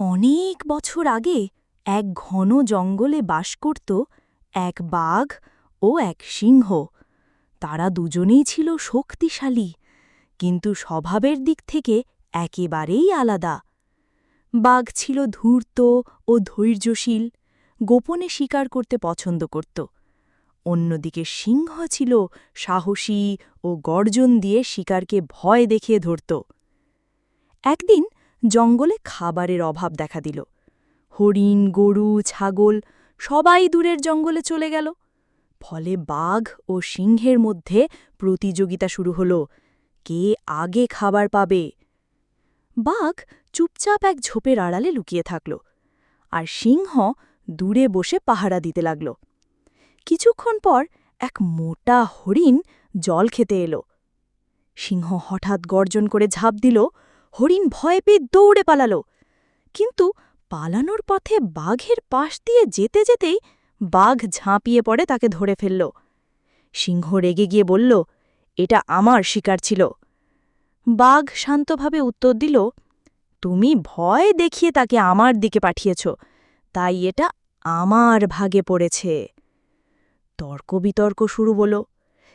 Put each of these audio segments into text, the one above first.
অনেক বছর আগে এক ঘন জঙ্গলে বাস করত এক বাঘ ও এক সিংহ। তারা দুজনেই ছিল শক্তিশালী, কিন্তু স্বভাবের দিক থেকে একেবারেই আলাদা। বাঘ ছিল ধূর্ত ও ধৈর্যশীল, গোপনে শিকার করতে পছন্দ করত। অন্যদিকে সিংহ ছিল সাহসী ও গর্জন দিয়ে শিকারকে ভয় দেখিয়ে ধরত। একদিন জঙ্গলে খাবারের অভাব দেখা দিল। হরিণ, গরু, ছাগল সবাই দূরের জঙ্গলে চলে গেল। ফলে বাঘ ও সিংহের মধ্যে প্রতিযোগিতা শুরু হল। কে আগে খাবার পাবে? বাঘ চুপচাপ এক ঝোপের আড়ালে লুকিয়ে থাকল আর সিংহ দূরে বসে পাহারা দিতে লাগল। কিছুক্ষণ পর এক মোটা হরিণ জল খেতে এলো। সিংহ হঠাৎ গর্জন করে ঝাঁপ দিল হরিণ ভয় পেয়ে দৌড়ে পালাল। কিন্তু পালানোর পথে বাঘের পাশ দিয়ে যেতে যেতেই বাঘ ঝাঁপিয়ে পড়ে তাকে ধরে ফেলল। সিংহ রেগে গিয়ে বলল, এটা আমার শিকার ছিল। বাঘ শান্তভাবে উত্তর দিল, তুমি ভয় দেখিয়ে তাকে আমার দিকে পাঠিয়েছ, তাই এটা আমার ভাগে পড়েছে। তর্ক বিতর্ক শুরু বলো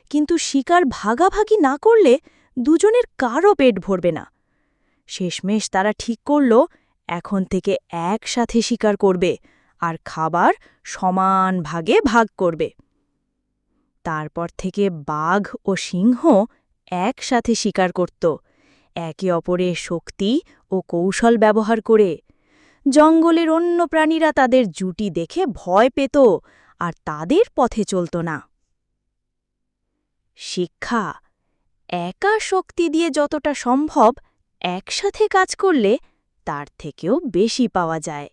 কিন্তু শিকার ভাগাভাগি না করলে দুজনের কারও পেট ভরবে না। শেষমেশ তারা ঠিক করল, এখন থেকে একসাথে শিকার করবে আর খাবার সমান ভাগে ভাগ করবে। তারপর থেকে বাঘ ও সিংহ একসাথে শিকার করত, একে অপরের শক্তি ও কৌশল ব্যবহার করে। জঙ্গলের অন্য প্রাণীরা তাদের জুটি দেখে ভয় পেত আর তাদের পথে চলত না। শিক্ষা, একা শক্তি দিয়ে যতটা সম্ভব একসাথে কাজ করলে তার থেকেও বেশি পাওয়া যায়।